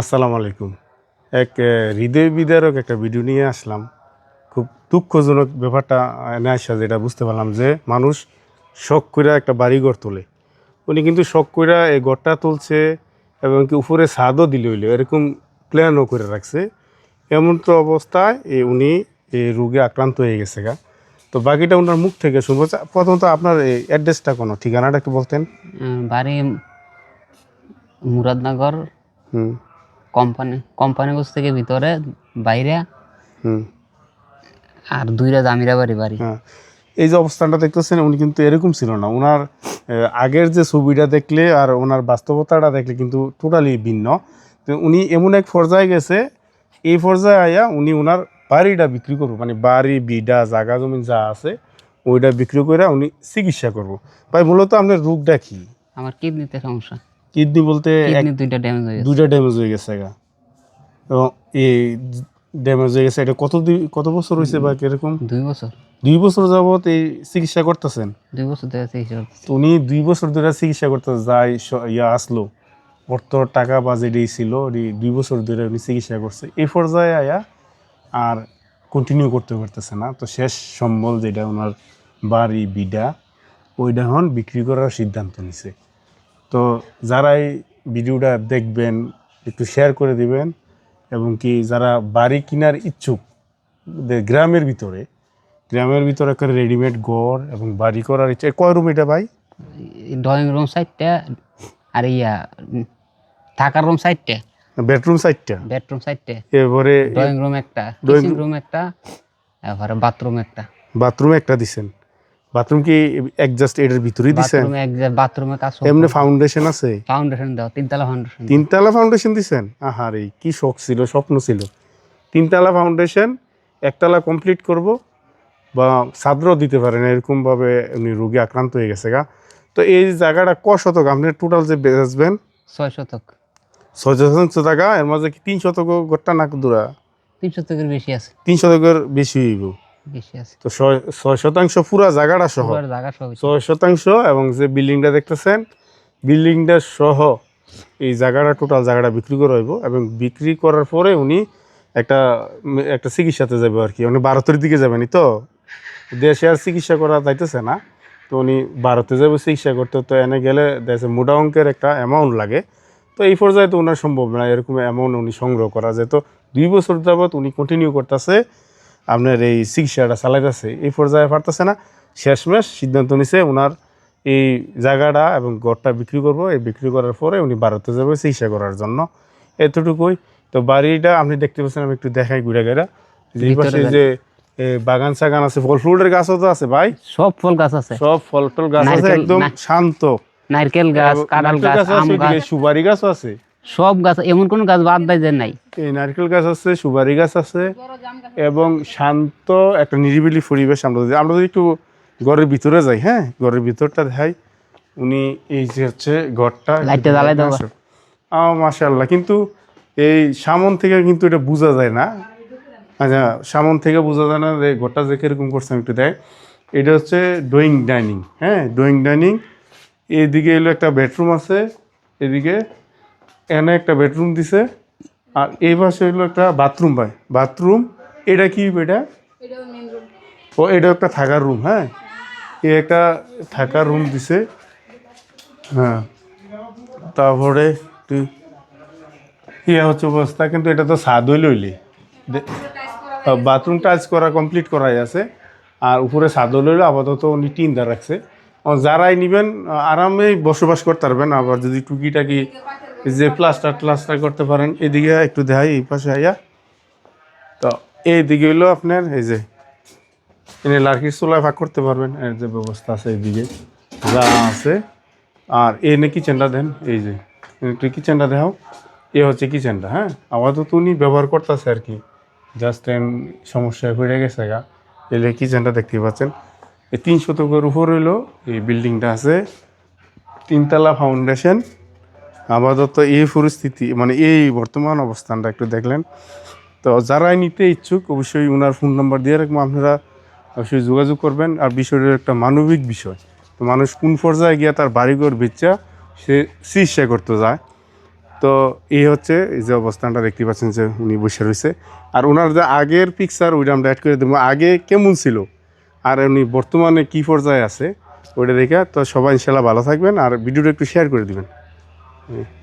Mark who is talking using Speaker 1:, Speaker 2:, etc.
Speaker 1: আসসালামু আলাইকুম। এক হৃদয় বিদারক একটা ভিডিও নিয়ে আসলাম। খুব দুঃখজনক ব্যাপারটা এনে আসা যেটা বুঝতে পারলাম যে মানুষ শখ করে একটা বাড়ি বাড়িঘর তোলে। উনি কিন্তু শখ করে এই ঘরটা তুলছে এবং কি উপরে ছাদও দিলে হইল এরকম প্ল্যানও করে রাখছে। এমন তো অবস্থায় এই উনি এই রোগে আক্রান্ত হয়ে গেছে গা। তো বাকিটা ওনার মুখ থেকে শুনব। প্রথমত আপনার এই অ্যাড্রেসটা কোনো ঠিকানাটা একটু বলতেন।
Speaker 2: বাড়ি মুরাদনগর
Speaker 1: হুম।
Speaker 2: কোম্পানি কোম্পানিগঞ্জ থেকে ভিতরে বাইরে
Speaker 1: হুম।
Speaker 2: আর দুইটা দামিরা বাড়ি বাড়ি।
Speaker 1: হ্যাঁ। এই যে অবস্থানটা দেখতেছেন উনি কিন্তু এরকম ছিল না। ওনার আগের যে ছবিটা দেখলে আর ওনার বাস্তবতাটা দেখলে কিন্তু টোটালি ভিন্ন। তো উনি এমন এক পর্যায়ে গেছে এই পর্যায়ে আয়া উনি ওনার বাড়িটা বিক্রি করব মানে বাড়ি বিডা জাগা জমি যা আছে ওইটা বিক্রি করে উনি চিকিৎসা করব। ভাই মূলত আপনার রোগটা কি?
Speaker 2: আমার কিডনিতে সমস্যা।
Speaker 1: কিডনি বলতে
Speaker 2: দুইটা ড্যামেজ হয়ে গেছে।
Speaker 1: দুইটা ড্যামেজ হয়ে গেছে গা। এবং এই ড্যামেজ হয়ে গেছে এটা কত কত বছর হয়েছে বা কীরকম?
Speaker 2: দুই বছর।
Speaker 1: দুই বছর যাবত এই চিকিৎসা করতেছেন?
Speaker 2: দুই বছর ধরে চিকিৎসা
Speaker 1: উনি দুই বছর ধরে চিকিৎসা করতে যাই ইয়া আসলো। অর্থ টাকা বা যেটি ছিল দুই বছর ধরে উনি চিকিৎসা করছে। এই পর্যায়ে আয়া আর কন্টিনিউ করতে পারতেছে না। তো শেষ সম্বল যেটা ওনার বাড়ি বিডা ওইটা হন বিক্রি করার সিদ্ধান্ত নিছে। তো যারাই ভিডিওটা দেখবেন একটু শেয়ার করে দিবেন এবং কি যারা বাড়ি কেনার ইচ্ছুক গ্রামের ভিতরে গ্রামের ভিতরে একটা রেডিমেড ঘর এবং বাড়ি করার ইচ্ছা কয় রুম এটা ভাই?
Speaker 2: ড্রয়িং রুম সাইডটা আর ইয়া থাকার রুম সাইডটা
Speaker 1: বেডরুম সাইডটা
Speaker 2: বেডরুম সাইডটা
Speaker 1: এবারে
Speaker 2: ড্রয়িং রুম একটা কিচেন রুম একটা এবারে বাথরুম একটা।
Speaker 1: বাথরুম একটা দিছেন? বাথরুম কি একজাস্ট এটার ভিতরেই দিছেন?
Speaker 2: বাথরুমে কাজ
Speaker 1: এমনি ফাউন্ডেশন আছে?
Speaker 2: ফাউন্ডেশন দাও তিনতলা ফাউন্ডেশন
Speaker 1: তিনতলা ফাউন্ডেশন দিছেন? আহারে কি শখ ছিল স্বপ্ন ছিল। তিনতলা ফাউন্ডেশন একতলা কমপ্লিট করব বা ছাত্রও দিতে পারেন এরকমভাবে উনি রোগী আক্রান্ত হয়ে গেছে গা। তো এই জায়গাটা ক শতক? আপনি টোটাল যে বেচবেন?
Speaker 2: ছয় শতক।
Speaker 1: ছয় শতাংশ টাকা এর মাঝে কি তিন শতক গোটা নাক দূরা?
Speaker 2: তিন শতকের বেশি আছে।
Speaker 1: তিন শতকের বেশি হইব।
Speaker 2: বেশি আছে।
Speaker 1: তো ছয় শতাংশ পুরা জায়গাটা সহ।
Speaker 2: জায়গা
Speaker 1: ছয় শতাংশ এবং যে বিল্ডিংটা দেখতেছেন বিল্ডিংটা সহ এই জায়গাটা টোটাল জায়গাটা বিক্রি করা হইব এবং বিক্রি করার পরে উনি একটা একটা চিকিৎসাতে যাবে আর কি। উনি ভারতের দিকে যাবেনি তো। দেশে আর চিকিৎসা করা যাইতেছে না। তো উনি ভারতে যাবে চিকিৎসা করতে তো এনে গেলে দেশে মোটা অঙ্কের একটা অ্যামাউন্ট লাগে। তো এই পর্যায়ে তো ওনার সম্ভব না এরকম অ্যামাউন্ট উনি সংগ্রহ করা যায়। তো দুই বছর যাবৎ উনি কন্টিনিউ করতেছে। আপনার এই চিকিৎসাটা চালাইতেছে এই পর্যায়ে পারতেছে না। শেষমেশ সিদ্ধান্ত নিছে ওনার এই জায়গাটা এবং ঘরটা বিক্রি করব। এই বিক্রি করার পরে উনি ভারতে যাবে চিকিৎসা করার জন্য। এতটুকুই। তো বাড়িটা আপনি দেখতে পাচ্ছেন আমি একটু দেখাই ঘুরে গেরা যে পাশে যে বাগান সাগান আছে ফল ফুলের গাছও তো আছে ভাই।
Speaker 2: সব ফল গাছ আছে।
Speaker 1: সব ফল টল গাছ আছে একদম শান্ত।
Speaker 2: নারকেল গাছ কাঁঠাল গাছ।
Speaker 1: সুপারি গাছও আছে।
Speaker 2: সব গাছ এমন কোন গাছ বাদ দেয় যে নাই।
Speaker 1: এই নারকেল গাছ আছে সুপারি গাছ আছে এবং শান্ত একটা নিরিবিলি পরিবেশ আমরা যদি আমরা যদি একটু ঘরের ভিতরে যাই হ্যাঁ? ঘরের ভিতরটা দেখাই। উনি এই যে হচ্ছে ঘরটা
Speaker 2: লাইটটা জ্বালাই দাও।
Speaker 1: মাশাল্লাহ কিন্তু এই সামন থেকে কিন্তু এটা বোঝা যায় না। আচ্ছা সামন থেকে বোঝা যায় না যে ঘরটা যে কীরকম করছে আমি একটু দেখ এটা হচ্ছে ডোয়িং ডাইনিং হ্যাঁ? Drawing dining. এদিকে এলো একটা বেডরুম আছে। এদিকে এনে একটা বেডরুম দিছে। আর এই পাশে হইল একটা বাথরুম ভাই। বাথরুম এটা কি এটা? ও এটা একটা থাকার রুম হ্যাঁ? এ একটা থাকার রুম দিছে। হ্যাঁ। তারপরে ইয়ে হচ্ছে অবস্থা কিন্তু এটা তো সাদই লইলি বাথরুম টাচ করা কমপ্লিট করাই আছে। আর উপরে সাদও লইলে আপাতত উনি টিন দা রাখছে। যারাই নিবেন আরামে বসবাস করতে পারবেন আবার যদি টুকিটাকি যে প্লাস্টার প্লাস্টার করতে পারেন, এদিকে একটু দেখাই, এই পাশে আইয়া তো এইদিকে হইল আপনার, এই যে, এনে লার্কির চুলায় ভাগ করতে পারবেন, এর যে ব্যবস্থা আছে এইদিকে, যা আছে। আর এনে কিচেনটা দেন, এই যে একটু কিচেনটা দেখাও। এ হচ্ছে কিচেনটা হ্যাঁ? আপাতত উনি ব্যবহার করতেছে আর কি। জাস্ট সমস্যায় হয়ে গেছে গা। এলে কিচেনটা দেখতে পাচ্ছেন। এই তিন শতকের উপর হইল এই বিল্ডিংটা আছে। তিনতলা ফাউন্ডেশন আপাতত এই পরিস্থিতি মানে এই বর্তমান অবস্থানটা একটু দেখলেন। তো যারাই নিতে ইচ্ছুক, অবশ্যই ওনার ফোন নাম্বার দিয়ে রাখব, আপনারা অবশ্যই যোগাযোগ করবেন। আর বিষয়টা একটা মানবিক বিষয়। তো মানুষ কোন পর্যায়ে গিয়ে তার বাড়িঘর বেচা, সে চিকিৎসা করতে যায়। তো এই হচ্ছে এই যে অবস্থানটা দেখতে পাচ্ছেন যে উনি বসে রয়েছে। আর ওনার যে আগের পিকচার ওইটা আমরা অ্যাড করে দেবো। আগে কেমন ছিল? আর উনি বর্তমানে কী পর্যায়ে আছে? ওইটা দেখে, তো সবাই ইনশাল্লাহ ভালো থাকবেন। আর ভিডিওটা একটু শেয়ার করে দিবেন। 嗯。